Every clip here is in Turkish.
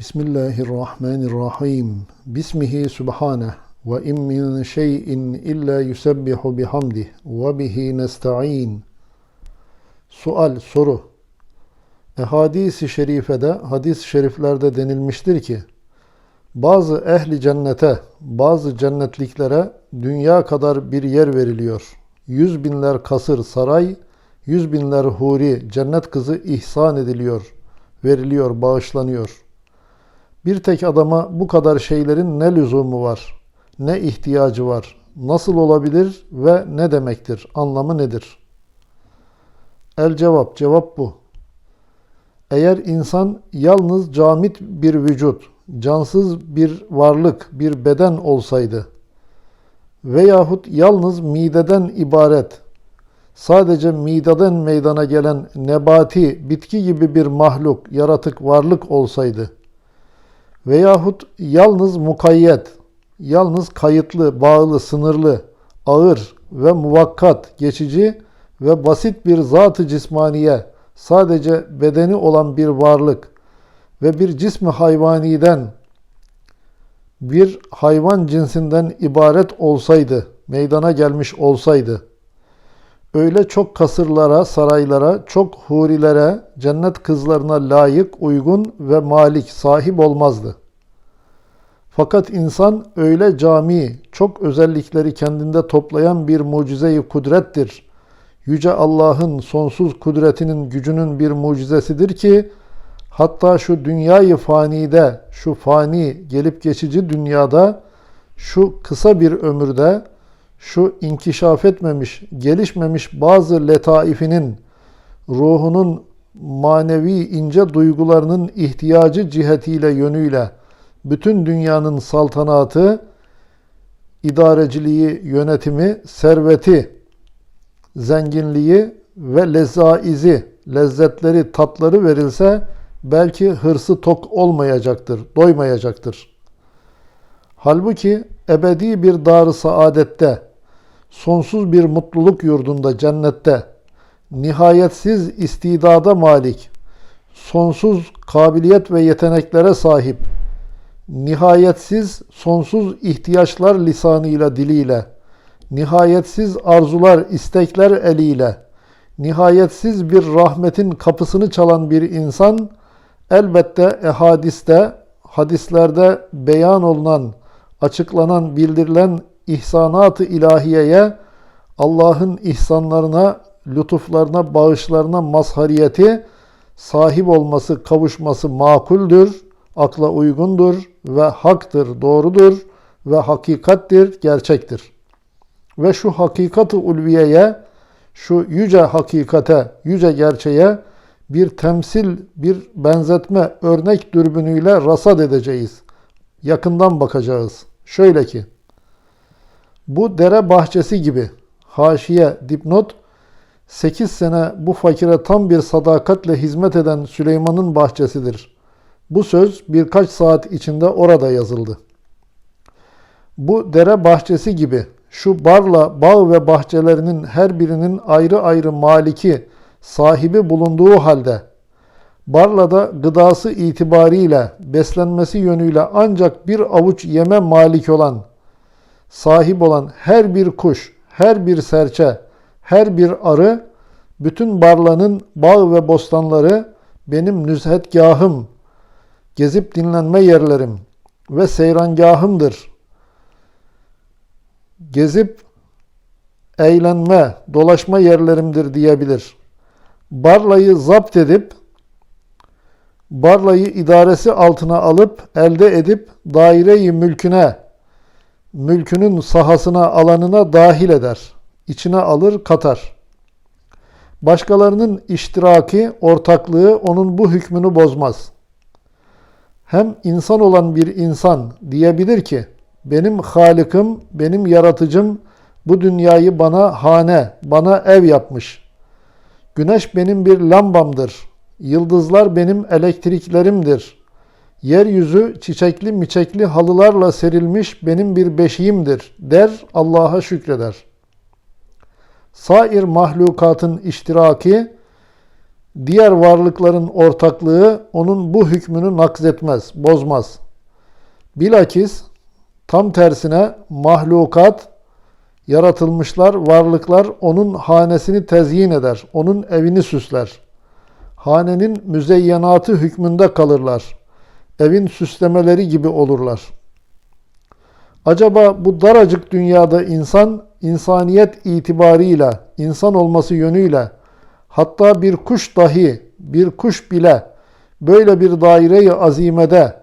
Bismillahirrahmanirrahim. Bismihi subhaneh ve in min şeyin illa yusebbihu bihamdih ve bihi nesta'in. Sual, soru. Ehadis-i şerifede, hadis-i şeriflerde denilmiştir ki, bazı ehli cennete, bazı cennetliklere dünya kadar bir yer veriliyor. Yüz binler kasır saray, yüz binler huri, cennet kızı ihsan ediliyor, veriliyor, bağışlanıyor. Bir tek adama bu kadar şeylerin ne lüzumu var, ne ihtiyacı var, nasıl olabilir ve ne demektir, anlamı nedir? El cevap, cevap bu. Eğer insan yalnız camit bir vücut, cansız bir varlık, bir beden olsaydı veyahut yalnız mideden ibaret, sadece mideden meydana gelen nebati, bitki gibi bir mahluk, yaratık, varlık olsaydı veyahut yalnız mukayyet, yalnız kayıtlı, bağlı, sınırlı, ağır ve muvakkat, geçici ve basit bir zat-ı cismaniye, sadece bedeni olan bir varlık ve bir cismi hayvaniden, bir hayvan cinsinden ibaret olsaydı, meydana gelmiş olsaydı, öyle çok kasırlara, saraylara, çok hurilere, cennet kızlarına layık, uygun ve malik, sahip olmazdı. Fakat insan öyle cami, çok özellikleri kendinde toplayan bir mucize-i kudrettir. Yüce Allah'ın sonsuz kudretinin gücünün bir mucizesidir ki, hatta şu dünyayı fanide, şu fani, gelip geçici dünyada, şu kısa bir ömürde, şu inkişaf etmemiş, gelişmemiş bazı letaifinin, ruhunun manevi ince duygularının ihtiyacı cihetiyle yönüyle bütün dünyanın saltanatı, idareciliği, yönetimi, serveti, zenginliği ve lezaizi, lezzetleri, tatları verilse belki hırsı tok olmayacaktır, doymayacaktır. Halbuki ebedi bir dar saadette, sonsuz bir mutluluk yurdunda cennette, nihayetsiz istidada malik, sonsuz kabiliyet ve yeteneklere sahip, nihayetsiz sonsuz ihtiyaçlar lisanıyla diliyle, nihayetsiz arzular, istekler eliyle, nihayetsiz bir rahmetin kapısını çalan bir insan, elbette ehadiste, hadislerde beyan olunan, açıklanan, bildirilen ihsanat-ı ilahiyeye, Allah'ın ihsanlarına, lütuflarına, bağışlarına mazhariyeti sahip olması, kavuşması makuldür, akla uygundur ve haktır, doğrudur ve hakikattir, gerçektir. Ve şu hakikat-ı ulviyeye, şu yüce hakikate, yüce gerçeğe bir temsil, bir benzetme, örnek dürbünüyle rasat edeceğiz. Yakından bakacağız. Şöyle ki, bu dere bahçesi gibi, haşiye, dipnot, 8 sene bu fakire tam bir sadakatle hizmet eden Süleyman'ın bahçesidir. Bu söz birkaç saat içinde orada yazıldı. Bu dere bahçesi gibi şu barla bağ ve bahçelerinin her birinin ayrı ayrı maliki, sahibi bulunduğu halde Barla'da gıdası itibariyle, beslenmesi yönüyle ancak bir avuç yeme malik olan, sahip olan her bir kuş, her bir serçe, her bir arı, bütün Barla'nın bağ ve bostanları benim nüzhetgahım, gezip dinlenme yerlerim ve seyrangahımdır. Gezip eğlenme, dolaşma yerlerimdir diyebilir. Barlayı zapt edip, Barlayı idaresi altına alıp, elde edip, daireyi mülküne, mülkünün sahasına, alanına dahil eder. İçine alır, katar. Başkalarının iştiraki, ortaklığı onun bu hükmünü bozmaz.'' hem insan olan bir insan diyebilir ki benim Halık'ım, benim yaratıcım bu dünyayı bana hane, bana ev yapmış. Güneş benim bir lambamdır. Yıldızlar benim elektriklerimdir. Yeryüzü çiçekli miçekli halılarla serilmiş benim bir beşiğimdir der Allah'a şükreder. Sair mahlukatın iştiraki Diğer varlıkların ortaklığı onun bu hükmünü nakzetmez, bozmaz. Bilakis tam tersine mahlukat, yaratılmışlar, varlıklar onun hanesini tezyin eder, onun evini süsler. Hanenin müzeyyenatı hükmünde kalırlar. Evin süslemeleri gibi olurlar. Acaba bu daracık dünyada insan, insaniyet itibarıyla, insan olması yönüyle, hatta bir kuş dahi, bir kuş bile böyle bir daire-i azimede,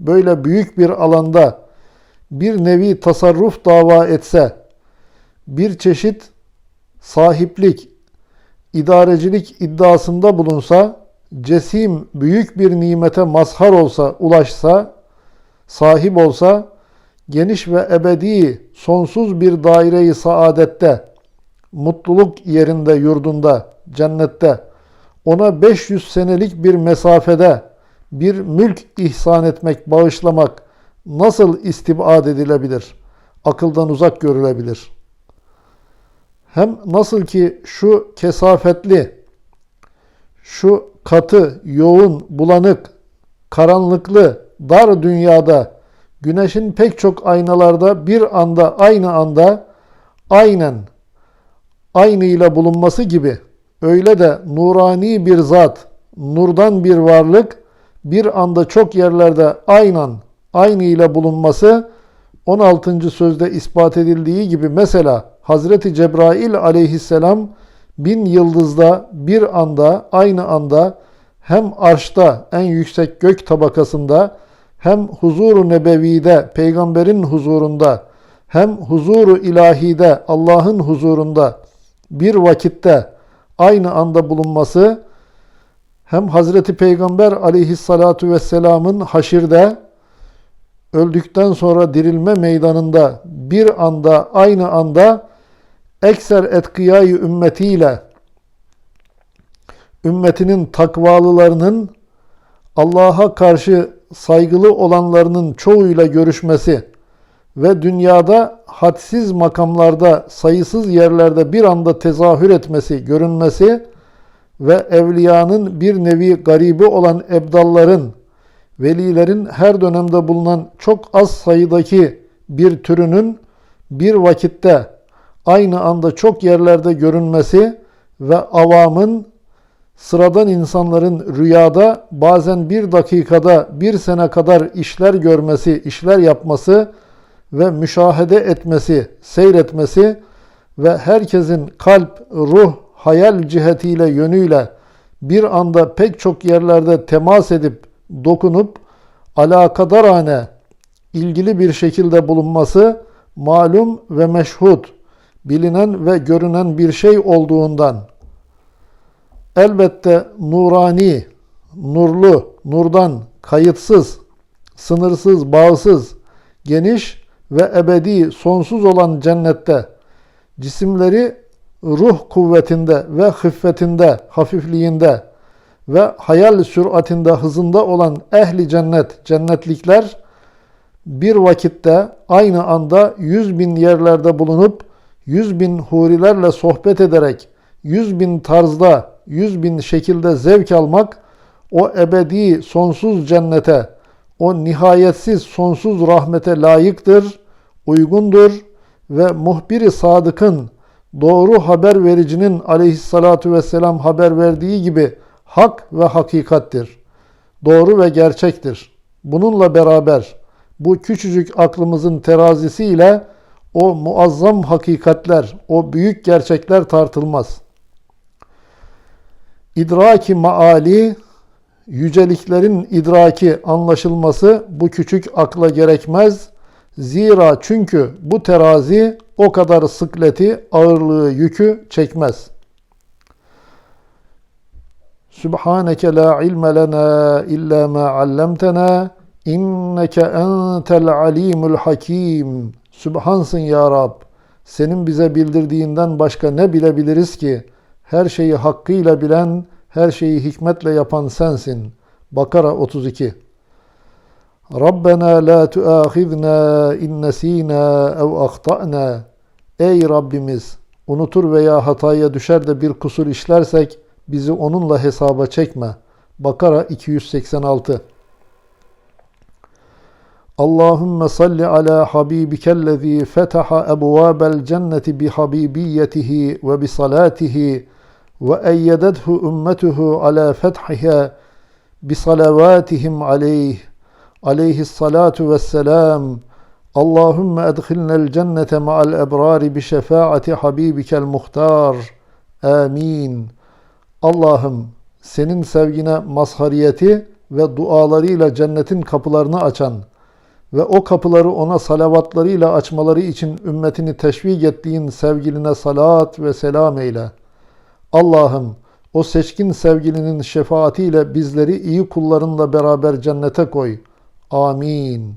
böyle büyük bir alanda bir nevi tasarruf dava etse, bir çeşit sahiplik, idarecilik iddiasında bulunsa, cesim büyük bir nimete mazhar olsa, ulaşsa, sahip olsa, geniş ve ebedi, sonsuz bir daire-i saadette, mutluluk yerinde, yurdunda, cennette, ona 500 senelik bir mesafede bir mülk ihsan etmek, bağışlamak nasıl istibad edilebilir? Akıldan uzak görülebilir. Hem nasıl ki şu kesafetli, şu katı, yoğun, bulanık, karanlıklı, dar dünyada güneşin pek çok aynalarda bir anda aynı anda aynen aynıyla bulunması gibi öyle de nurani bir zat, nurdan bir varlık bir anda çok yerlerde aynen aynıyla bulunması 16. sözde ispat edildiği gibi mesela Hazreti Cebrail aleyhisselam bin yıldızda bir anda aynı anda hem arşta en yüksek gök tabakasında hem huzuru nebevide peygamberin huzurunda hem huzuru ilahide Allah'ın huzurunda bir vakitte aynı anda bulunması hem Hazreti Peygamber aleyhissalatu vesselamın haşirde öldükten sonra dirilme meydanında bir anda aynı anda ekser etkıyayı ümmetiyle ümmetinin takvalılarının Allah'a karşı saygılı olanlarının çoğuyla görüşmesi ve dünyada hadsiz makamlarda, sayısız yerlerde bir anda tezahür etmesi, görünmesi ve evliyanın bir nevi garibi olan ebdalların, velilerin her dönemde bulunan çok az sayıdaki bir türünün bir vakitte aynı anda çok yerlerde görünmesi ve avamın sıradan insanların rüyada bazen bir dakikada bir sene kadar işler görmesi, işler yapması ve müşahede etmesi, seyretmesi ve herkesin kalp, ruh, hayal cihetiyle, yönüyle bir anda pek çok yerlerde temas edip, dokunup, alakadarane ilgili bir şekilde bulunması malum ve meşhud, bilinen ve görünen bir şey olduğundan elbette nurani, nurlu, nurdan, kayıtsız, sınırsız, bağsız, geniş ve ebedi, sonsuz olan cennette cisimleri ruh kuvvetinde ve hıffetinde, hafifliğinde ve hayal süratinde, hızında olan ehli cennet, cennetlikler bir vakitte aynı anda yüz bin yerlerde bulunup yüz bin hurilerle sohbet ederek yüz bin tarzda, yüz bin şekilde zevk almak o ebedi sonsuz cennete, o nihayetsiz sonsuz rahmete layıktır, uygundur ve muhbiri sadıkın, doğru haber vericinin aleyhissalatu vesselam haber verdiği gibi hak ve hakikattir. Doğru ve gerçektir. Bununla beraber bu küçücük aklımızın terazisiyle o muazzam hakikatler, o büyük gerçekler tartılmaz. İdraki maali, yüceliklerin idraki anlaşılması bu küçük akla gerekmez. Zira çünkü bu terazi o kadar sıkleti, ağırlığı, yükü çekmez. Subhaneke la ilme lena illa ma allamtena inneke entel alimul hakim. Sübhansın ya Rab. Senin bize bildirdiğinden başka ne bilebiliriz ki? Her şeyi hakkıyla bilen, her şeyi hikmetle yapan sensin. Bakara 32 Rabbena la tuâkhidna in nesînâ ev ahta'na. Ey Rabbimiz! Unutur veya hataya düşer de bir kusur işlersek bizi onunla hesaba çekme. Bakara 286 Allahümme salli ala habibikellezî fetaha ebvâbel cenneti bi habibiyetihi ve bi salatihi ve eyyedethu ümmetuhu ala fethiha bi salavatihim aleyh aleyhissalatu vesselam Allahümme edkhilnel cennete ma'al ebrari bi şefaati habibikel muhtar. Amin. Allah'ım senin sevgine mazhariyeti ve dualarıyla cennetin kapılarını açan ve o kapıları ona salavatlarıyla açmaları için ümmetini teşvik ettiğin sevgiline salat ve selam eyle. Allah'ım o seçkin sevgilinin şefaatiyle bizleri iyi kullarınla beraber cennete koy. Amin.